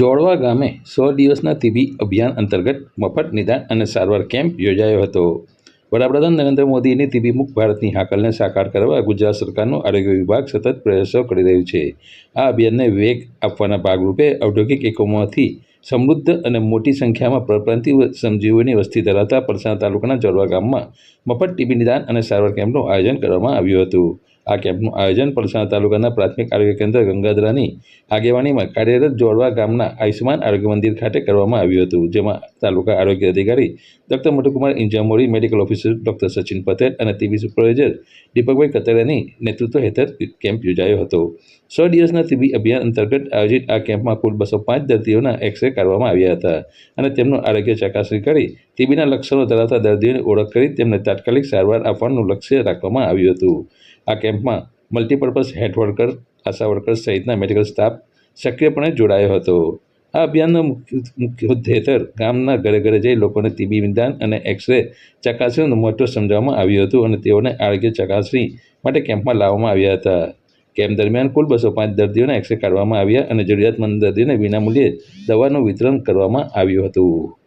જોડવા ગામે સો દિવસના ટીબી અભિયાન અંતર્ગત મફત નિદાન અને સારવાર કેમ્પ યોજાયો હતો. વડાપ્રધાન નરેન્દ્ર મોદીની ટીબી મુક્ત ભારતની હાકલને સાકાર કરવા ગુજરાત સરકારનો આરોગ્ય વિભાગ સતત પ્રયાસો કરી રહ્યું છે. આ અભિયાનને વેગ આપવાના ભાગરૂપે ઔદ્યોગિક એકમોથી સમૃદ્ધ અને મોટી સંખ્યામાં પરપ્રાંતિય શ્રમજીવીઓની વસ્તી ધરાવતા પરસાણા તાલુકાના જોડવા ગામમાં મફત ટીબી નિદાન અને સારવાર કેમ્પનું આયોજન કરવામાં આવ્યું હતું. આ કેમ્પનું આયોજન પલસાણા તાલુકાના પ્રાથમિક આરોગ્ય કેન્દ્ર ગંગાધરાની આગેવાનીમાં કાર્યરત જોડવા ગામના આયુષ્યમાન આરોગ્ય મંદિર ખાતે કરવામાં આવ્યું હતું, જેમાં તાલુકા આરોગ્ય અધિકારી doctor Matukumar Injamori, medical officer doctor Sachin Patel અને ટીબી સુપરવાઇઝર દીપકભાઈ કતરિયાની નેતૃત્વ હેઠળ કેમ્પ યોજાયો હતો. સો દિવસના ટીબી અભિયાન અંતર્ગત આયોજિત આ કેમ્પમાં કુલ બસો પાંચ દર્દીઓના એક્સરે કરવામાં આવ્યા હતા અને તેમનું આરોગ્ય ચકાસણી કરી ટીબીના લક્ષણો ધરાવતા દર્દીઓની ઓળખ કરી તેમને તાત્કાલિક સારવાર આપવાનું લક્ષ્ય રાખવામાં આવ્યું હતું. આ કેમ્પમાં multipurpose head worker ASHA workers સહિતના મેડિકલ સ્ટાફ સક્રિયપણે જોડાયો હતો. આ અભિયાનનો મુખ્ય મુખ્ય ઉદ્દેશ ગામના ઘરે ઘરે જઈ લોકોને ટીબી નિદાન અને એક્સરે ચકાસણીનું મહત્ત્વ સમજાવવામાં આવ્યું હતું અને તેઓને આરોગ્ય ચકાસણી માટે કેમ્પમાં લાવવામાં આવ્યા હતા. કેમ્પ દરમિયાન કુલ બસો પાંચ દર્દીઓને એક્સરે કાઢવામાં આવ્યા અને જરૂરિયાતમંદ દર્દીઓને વિનામૂલ્યે દવાનું વિતરણ કરવામાં આવ્યું હતું.